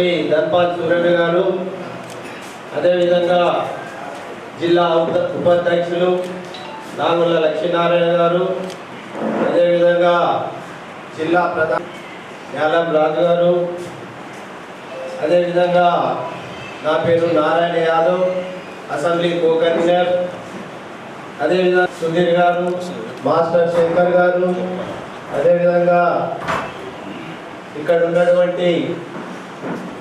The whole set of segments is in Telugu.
శ్రీ ధన్పాల్ సూరయ్య గారు అదేవిధంగా జిల్లా ఉపాధ్యక్షులు నాగుల లక్ష్మీనారాయణ గారు అదేవిధంగా జిల్లా ప్రధాన న్యాలం రాజు గారు అదేవిధంగా నా పేరు Narayana Yadav assembly co convener అదేవిధంగా సుధీర్ గారు మాస్టర్ శంకర్ గారు అదేవిధంగా ఇక్కడ ఉన్నటువంటి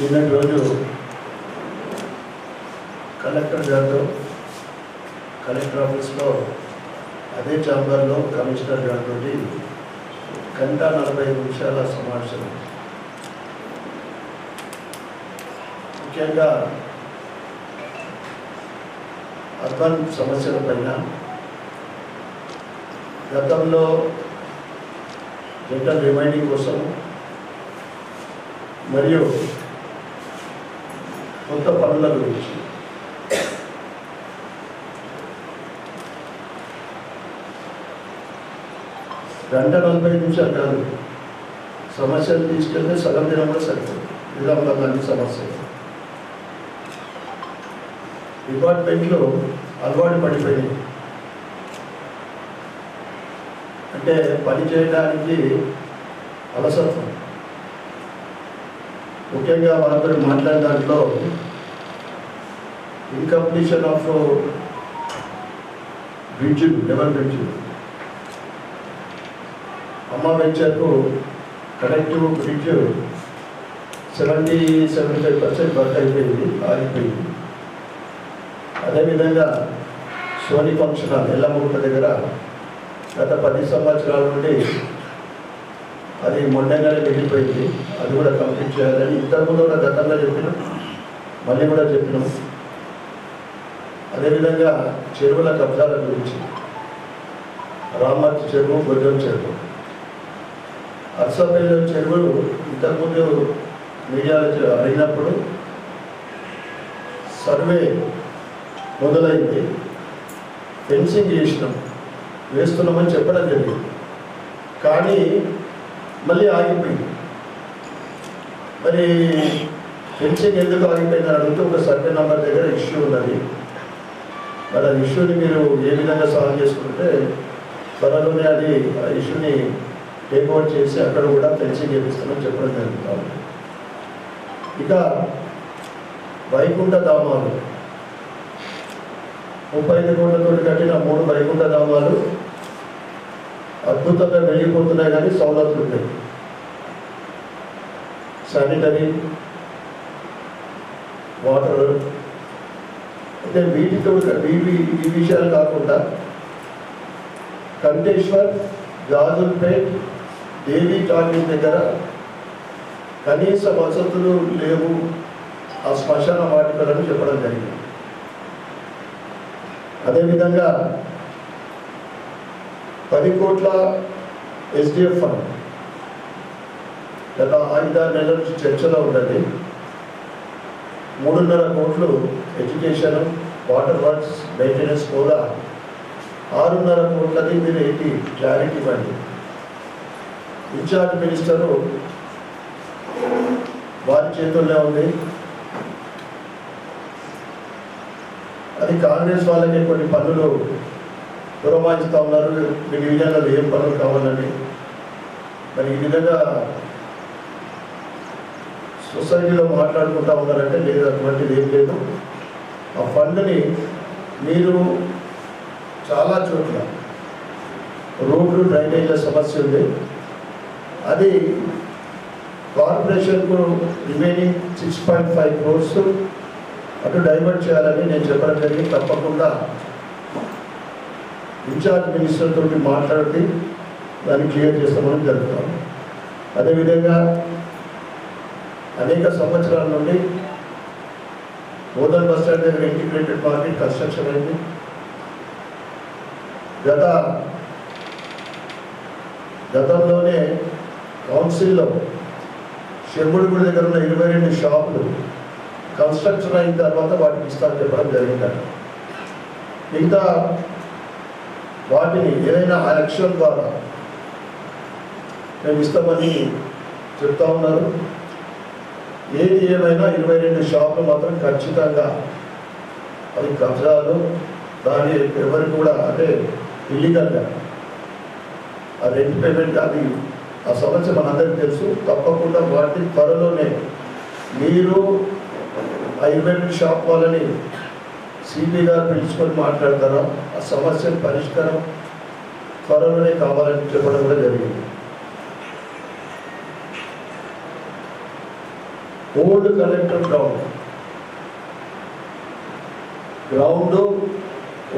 నిన్నటి రోజు కలెక్టర్ గారితో కలెక్టర్ ఆఫీస్లో అదే ఛాంబర్లో కమిషనర్ గారితో గంట నలభై ఐదు నిమిషాల సమావేశం. ముఖ్యంగా అర్బన్ సమస్యల పైన గతంలో జనరల్ రిమైండింగ్ కోసం మరియు కొత్త పనుల గురించి. గంట నలభై నిమిషాలు కాదు. సమస్యలు తీసుకెళ్తే సగం దినం కూడా సరిపోదు. నిజాంలో అన్ని సమస్యలు డిపార్ట్మెంట్లో అలవాటు పడిపోయింది. అంటే పని చేయడానికి అలసత్వం. ముఖ్యంగా వాళ్ళతో మాట్లాడిన దాంట్లో ఇన్కంప్లీషన్ ఆఫ్ బ్రిడ్జ్ లెవెల్ బ్రిడ్జిలు అమ్మ వెంచర్కు connective bridge seventy seventy five percent work అయిపోయింది ఆగిపోయింది. అదేవిధంగా సోని ఫంక్షన్ హాల్ ఎల్లమ్మగుట్ట దగ్గర గత పది సంవత్సరాల నుండి అది మొన్నగానే మిగిలిపోయింది. అది కూడా కంప్లీట్ చేయాలని ఇంతకుముందు కూడా గతంలో చెప్పినాం. మళ్ళీ కూడా చెప్పినాం. అదేవిధంగా చెరువుల కబ్జాల గురించి. రామర్తి చెరువు గొడ్డం చెరువు. అర్సపల్లి చెరువులు ఇంతకుముందు మీడియాలో అడిగినప్పుడు సర్వే మొదలైంది. ఫెన్సింగ్ చేసినాం. వేస్తున్నామని చెప్పడం జరిగింది. కానీ మళ్ళీ ఆగిపోయింది మరి పెన్షన్ ఎందుకు ఆగిపోయిందని అడిగితే ఒక సర్వే నెంబర్ దగ్గర ఇష్యూ ఉన్నది. మరి ఆ ఇష్యూని మీరు ఏ విధంగా సాల్వ్ చేసుకుంటే త్వరలోనే అది ఆ ఇష్యూని టేక్ ఓవర్ చేసి అక్కడ కూడా పెన్షన్ చేపిస్తామని చెప్పడం జరుగుతాం ఇక వైకుంఠ ధామాలు. ముప్పై ఐదు కోట్లతో కట్టిన మూడు వైకుంఠ ధామాలు అద్భుతంగా వెళ్ళిపోతున్నాయి కానీ సౌలతులు ఉన్నాయి శానిటరీ వాటర్ అయితే వీటితో వీవి ఈ విషయాలు కాకుండా కంటేశ్వర్ గాజుల్పేట్ దేవీ టాకింగ్ దగ్గర కనీస వసతులు లేవు ఆ శ్మశాన వాటికలను చెప్పడం జరిగింది. అదేవిధంగా పది కోట్ల ఎస్డిఎఫ్ ఫండ్. గత ఐదారు నెలల నుంచి చర్చలో ఉన్నది. మూడున్నర కోట్లు ఎడ్యుకేషన్ వాటర్ వర్క్స్ మెయింటెనెన్స్ కూడా ఆరున్నర కోట్లది మీరు ఏంటి క్లారిటీ ఇవ్వండి. ఇన్ఛార్జ్ మినిస్టరు వారి చేతుల్లో ఉంది. అది కాంగ్రెస్ వాళ్ళకి కొన్ని పనులు పురమాయిస్తూ ఉన్నారు. మీ డివిజన్లలో ఏం పనులు కావాలని. మరి ఈ విధంగా సొసైటీలో మాట్లాడుకుంటా ఉన్నారంటే లేదు అటువంటిది ఏం లేదు. ఆ ఫండ్ని మీరు చాలా చోట్ల రోడ్లు డ్రైనేజ్ల సమస్య ఉంది. అది కార్పొరేషన్కు remaining six point five crores అటు డైవర్ట్ చేయాలని నేను చెప్పడం జరిగింది. తప్పకుండా ఇన్ఛార్జ్ మినిస్టర్ తోటి మాట్లాడి దాన్ని క్లియర్ చేస్తామని జరుగుతాం. అదేవిధంగా అనేక సంవత్సరాల నుండి మోదల్ బస్ స్టాండ్ దగ్గర ఇంటిగ్రేటెడ్ మార్కెట్ కన్స్ట్రక్షన్ అయింది. గత గతంలోనే కౌన్సిల్లో శంభుడి దగ్గర ఉన్న ఇరవై రెండు షాపులు కన్స్ట్రక్షన్ అయిన తర్వాత వాటికి ఇస్తాను చెప్పడం జరిగిందట మిగతా వాటిని ఏదైనా యాక్షన్ ద్వారా మేము ఇస్తామని చెప్తా ఉన్నారు. ఏది ఏమైనా ఇరవై రెండు షాపులు మాత్రం ఖచ్చితంగా అవి కబ్జాలు దాని ఎవరికి కూడా అంటే ఇల్లీగల్గా ఆ రెంట్ పేమెంట్ అది ఆ సమస్య మనందరికీ తెలుసు. తప్పకుండా వాటి త్వరలోనే మీరు ఆ ఇరవై రెండు షాప్ వాళ్ళని సిపి గారు పిలుచుకొని మాట్లాడతారా ఆ సమస్య పరిష్కారం త్వరలోనే కావాలని చెప్పడం కూడా జరిగింది. Old collector ground ground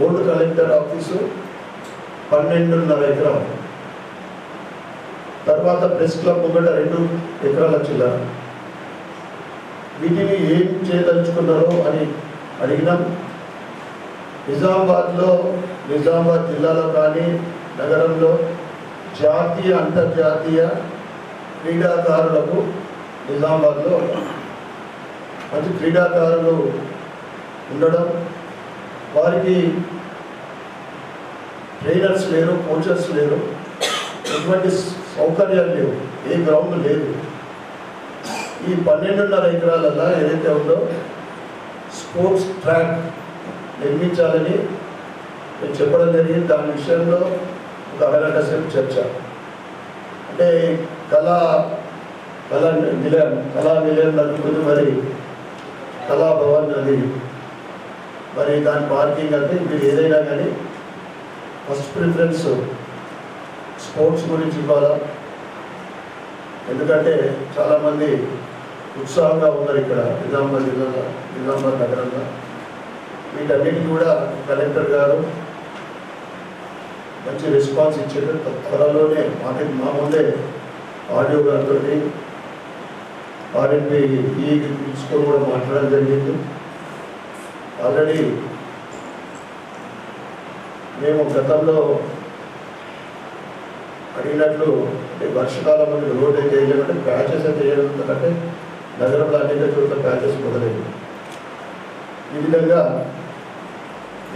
old collector office పన్నెండున్నర ఎకరం తర్వాత ప్రెస్ క్లబ్ ఒకట రెండు ఎకరాల చిల్లర. వీటిని ఏం చేయదలుచుకున్నారో అని అడిగినాం. నిజామాబాద్లో నిజామాబాద్ జిల్లాలో కానీ నగరంలో జాతీయ అంతర్జాతీయ క్రీడాకారులకు నిజామాబాద్లో మంచి క్రీడాకారులు ఉండడం వారికి ట్రైనర్స్ లేరు కోచర్స్ లేరు ఎటువంటి సౌకర్యాలు లేవు ఏ గ్రౌండ్ లేదు. ఈ పన్నెండున్నర ఎకరాలలో ఏదైతే ఉందో స్పోర్ట్స్ ట్రాక్ నిర్మించాలని నేను చెప్పడం జరిగింది. దాని విషయంలో ఒక అరగంట సేపు చర్చ. అంటే కళా కళా నిలయం కళా నిలయం నడుపుకుని మరి కళాభవన్ అది. మరి దాని పార్కింగ్ అంటే మీరు ఏదైనా కానీ ఫస్ట్ ప్రిఫరెన్స్ స్పోర్ట్స్ గురించి ఇవ్వాలా? ఎందుకంటే చాలామంది ఉత్సాహంగా ఉన్నారు ఇక్కడ. నిజామాబాద్ జిల్లాలో నిజామాబాద్ నగరంలో. వీటన్నిటి కూడా కలెక్టర్ గారు మంచి రెస్పాన్స్ ఇచ్చారు. త్వరలోనే మాకు మా ముందే ఆడియో గారితో ఆర్ఎన్పి ఈ పిలుచుకొని కూడా మాట్లాడడం జరిగింది. ఆల్రెడీ మేము గతంలో అడిగినట్లు అంటే వర్షకాలం మనకి రోడ్ అయితే వేయలేమంటే ప్యాచెస్ అయితే వేయలేదంటే నగరంలో అనేక చోట్ల ప్యాచెస్ మొదలైంది ఈ విధంగా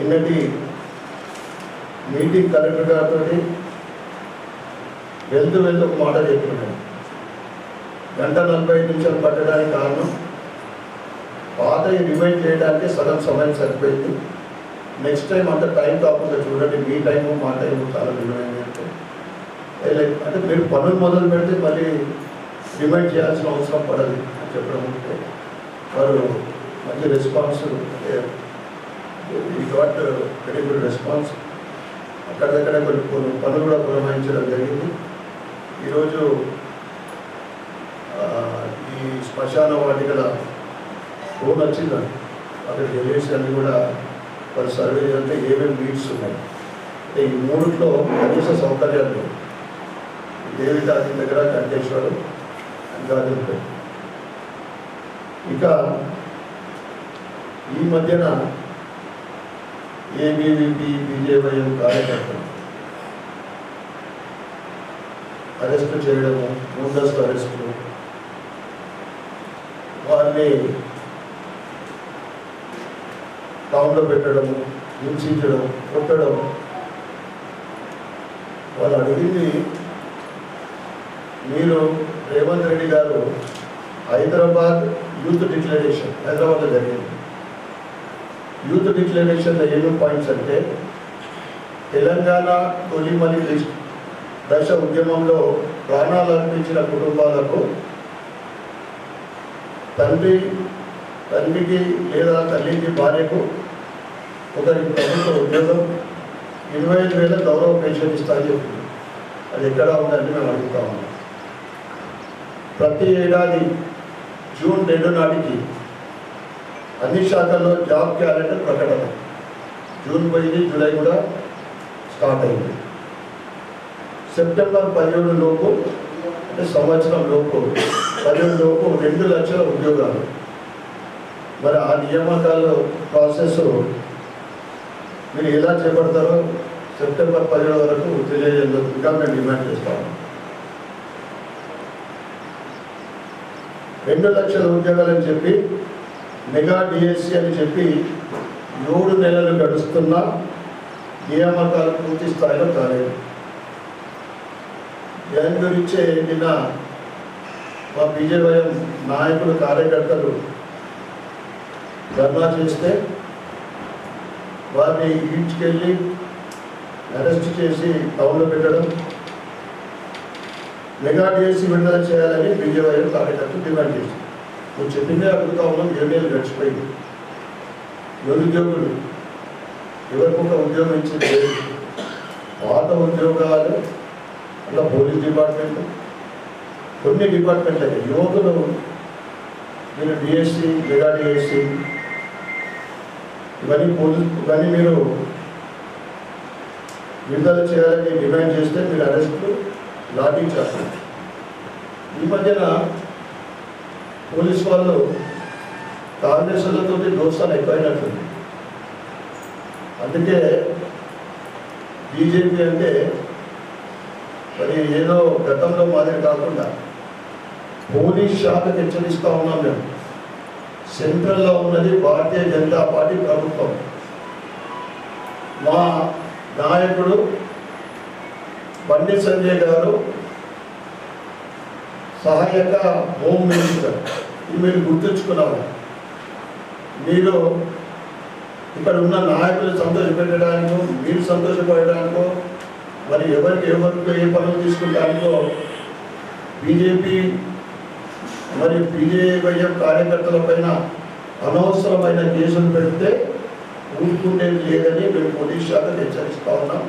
నిన్నటి మీటింగ్ కలెక్టర్ గారితో వెళ్తూ వెళ్తూ ఒక మాట చెప్తున్నాను గంట నలభై ఐదు నిమిషాలు పట్టడానికి కారణం పాత రిమైండ్ చేయడానికి సగం సమయం సరిపోయింది. నెక్స్ట్ టైం అంత టైం కాకుండా చూడండి మీ టైము మా టైము చాలా విలువైంది అంటే. లైక్ అంటే మీరు పనులు మొదలు పెడితే మళ్ళీ రిమైండ్ చేయాల్సిన అవసరం పడదు అని చెప్పడం అంటే వారు మంచి రెస్పాన్స్ ఈ గాట్ వెరీ గుడ్ రెస్పాన్స్ అక్కడక్కడ కొన్ని కొన్ని పనులు కూడా పురమాయించడం జరిగింది. ఈరోజు ఈ శ్మశాన వాటికల ఫోన్ వచ్చిందండి అక్కడ వెళ్ళేసి అన్ని కూడా వారు సర్వే అంటే ఏమేమి నీడ్స్ ఉన్నాయి? అంటే ఈ మూడిట్లో కనీస సౌకర్యాలు లేవు. దేవిదాది దగ్గర కంటేశ్వరం గాజులపై ఇక ఈ మధ్యన ఏబీవీపీ బీజేవైఎం కార్యకర్తలు? అరెస్టు చేయడము ముందస్తు అరెస్టులు. వారిని టౌన్లో పెట్టడము హింసించడం కొట్టడం వాళ్ళు అడిగింది మీరు రేవంత్ రెడ్డి గారు హైదరాబాద్ యూత్ డిక్లరేషన్ హైదరాబాద్లో జరిగింది. యూత్ డిక్లరేషన్లో ఏమేమి పాయింట్స్ అంటే తెలంగాణ తొలిమలి లిస్ట్. దశ ఉద్యమంలో ప్రాణాలు అర్పించిన కుటుంబాలకు తండ్రి తండ్రికి లేదా తల్లికి భార్యకు ఒకరికి ప్రభుత్వ ఉద్యోగం ఇరవై ఐదు వేల గౌరవ పెన్షన్ ఇస్తాయి చెప్పింది. అది ఎక్కడ ఉందని మేము అడుగుతా ఉన్నాం. ప్రతి ఏడాది జూన్ రెండు నాటికి అన్ని శాఖల్లో జాబ్ క్యాలెండర్ ప్రకటన. జూన్ పది జూలై కూడా స్టార్ట్ అయింది. సెప్టెంబర్ పదిహేడు లోపు అంటే సంవత్సరం లోపు పదిహేడు లోపు రెండు లక్షల ఉద్యోగాలు. మరి ఆ నియామకాల ప్రాసెస్ మీరు ఎలా చేపడతారో సెప్టెంబర్ పదిహేడు వరకు తెలియజేందుకు మేము డిమాండ్ చేస్తాము రెండు లక్షల ఉద్యోగాలని చెప్పి మెగా డిఎస్సి అని చెప్పి మూడు నెలలు గడుస్తున్నా నియామకాలు పూర్తి స్థాయిలో కాలేదు. దాని గురించే నిన్న మా బీజేవైఎం నాయకులు కార్యకర్తలు ధర్నా చేస్తే వారిని ఈడ్చుకెళ్ళి అరెస్ట్ చేసి టౌన్లో పెట్టడం మెగా డిఎస్సి విడుదల చేయాలని బీజేవైఎం కార్యకర్తలు డిమాండ్ చేశారు. నువ్వు చెప్పిందే అడుగుతా ఉన్నాం ఏడేళ్ళు గడిచిపోయింది. నిరుద్యోగులు ఎవరికి ఒక ఉద్యోగం ఇచ్చింది పాత ఉద్యోగాలు అట్లా పోలీస్ డిపార్ట్మెంట్ కొన్ని డిపార్ట్మెంట్లకి యువకులు మీరు డిఎస్సి మెగా డిఎస్సి ఇవన్నీ పోలీస్ ఇవన్నీ మీరు విడుదల చేయాలని డిమాండ్ చేస్తే మీరు అరెస్టు లాఠీ చేస్తారు ఈ మధ్యన పోలీస్ వాళ్ళు కాంగ్రెస్లతో వాళ్ళతో దోస్తాలు ఎక్కువైనట్టుంది అందుకే బీజేపీ అంటే మరి ఏదో గతంలో మాదిరి కాకుండా పోలీస్ శాఖకు హెచ్చరిస్తూ ఉన్నాం మేము. సెంట్రల్లో ఉన్నది భారతీయ జనతా పార్టీ ప్రభుత్వం. మా నాయకుడు బండి సంజయ్ గారు సహాయక హోమ్ మినిస్టర్. మీరు గుర్తుంచుకున్నాము. మీరు ఇక్కడ ఉన్న నాయకులు సంతోషపెట్టడానికో మీరు సంతోషపడడానికో మరి ఎవరికి ఎవరికి ఏ పనులు తీసుకుంటానికో బీజేపీ మరి బీజేవైఎం కార్యకర్తల పైన అనవసరమైన కేసులు పెడితే ఊరుకుండేది లేదని మేము పోలీస్ శాఖకు హెచ్చరిస్తా ఉన్నాం.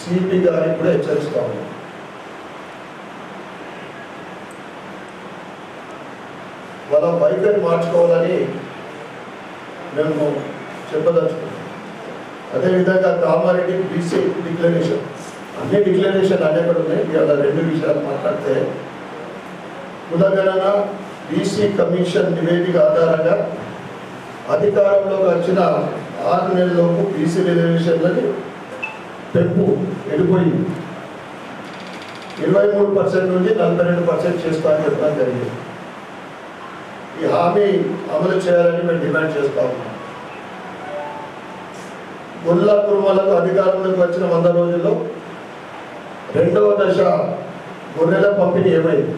సిపి గారికి కూడా హెచ్చరిస్తా ఉన్నాం. వాళ్ళ వైఖరి మార్చుకోవాలని మేము చెప్పదలుచుకున్నాం. అదేవిధంగా కామారెడ్డి బీసీ డిక్లరేషన్. అన్ని డిక్లరేషన్ అనేకలు ఉన్నాయి. ఇవాళ రెండు విషయాలు మాట్లాడితే కులగణన బీసీ కమిషన్ నివేదిక ఆధారంగా అధికారంలోకి వచ్చిన ఆరు నెలలోపు బీసీ రిజర్వేషన్లని పెంపు వెళ్ళిపోయింది. ఇరవై మూడు పర్సెంట్ నుండి నలభై రెండు పర్సెంట్ చేస్తామని చెప్పడం జరిగింది. ఈ హామీ అమలు చేయాలని మేము డిమాండ్ చేస్తా ఉన్నాం. గుల్లా కుర్మలకు అధికారంలోకి వచ్చిన వంద రోజుల్లో రెండవ దశ గొర్రెల పంపిణీ ఏమైంది?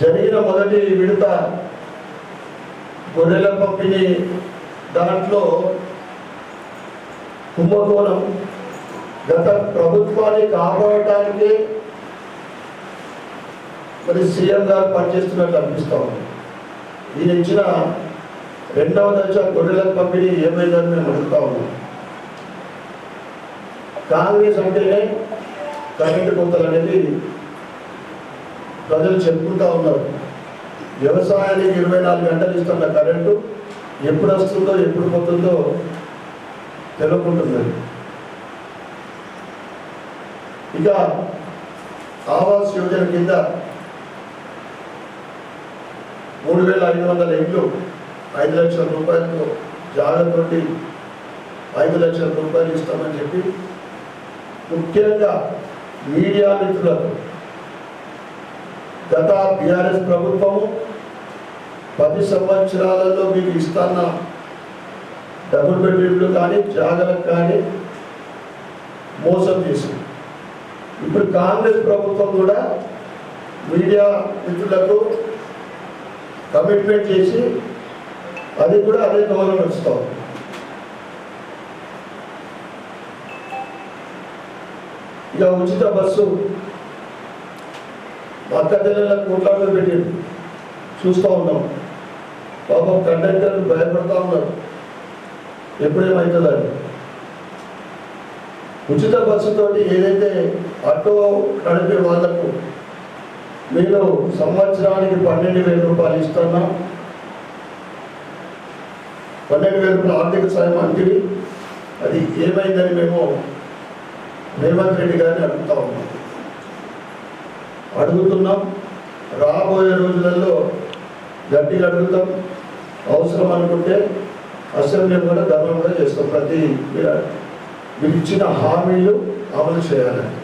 జరిగిన మొదటి విడత గొర్రెల పంపిణీ దాంట్లో కుంభకోణం గత ప్రభుత్వాన్ని కాపాడటానికి మరి సీఎం గారు పనిచేస్తున్నట్లు అనిపిస్తూ ఉంది. ఈయన ఇచ్చిన రెండవ దశ గొర్రెల పంపిణీ ఏమైందని మేము అడుగుతా ఉన్నాం. కాంగ్రెస్ అంటేనే కరెంటు కొత్తలు అనేది ప్రజలు చెప్పుకుంటా ఉన్నారు. వ్యవసాయానికి ఇరవై నాలుగు గంటలు ఇస్తున్న కరెంటు ఎప్పుడు వస్తుందో ఎప్పుడు పోతుందో తెలుపుకుంటున్నది ఇక ఆవాస్ యోజన కింద మూడు వేల ఐదు వందల ఇండ్లు ఐదు లక్షల రూపాయలతో జాగ్రత్త ఐదు లక్షల రూపాయలు ఇస్తామని చెప్పి ముఖ్యంగా మీడియా మిత్రులకు గత బీఆర్ఎస్ ప్రభుత్వము పది సంవత్సరాలలో మీకు ఇస్తున్న డబుల్ బెడ్రూమ్లు కానీ జాగలకు కానీ మోసం చేసింది. ఇప్పుడు కాంగ్రెస్ ప్రభుత్వం కూడా మీడియా మిత్రులకు కమిట్మెంట్ చేసి అది కూడా అదే గౌరవం నడుస్తాం. ఇక ఉచిత బస్సు పక్క జిల్లాలకు కోట్లాలు పెట్టింది. చూస్తూ ఉన్నాం. పాపం కండక్టర్ భయపడతా ఉన్నారు. ఎప్పుడేమవుతుందని ఉచిత బస్సుతోటి ఏదైతే ఆటో నడిపే వాళ్ళకు మీరు సంవత్సరానికి పన్నెండు వేల రూపాయలు ఇస్తున్నాం. పన్నెండు వేల రూపాయల ఆర్థిక సాయం అంటే అది ఏమైందని మేము రేవంత్ రెడ్డి గారిని అడుగుతా ఉన్నాం. అడుగుతున్నాం. రాబోయే రోజులలో గట్టిగా అడుగుతాం. అవసరం అనుకుంటే అసెంబ్లీ కూడా ధర్మం కూడా చేస్తాం. ప్రతి మీరు ఇచ్చిన హామీలు అమలు చేయాలని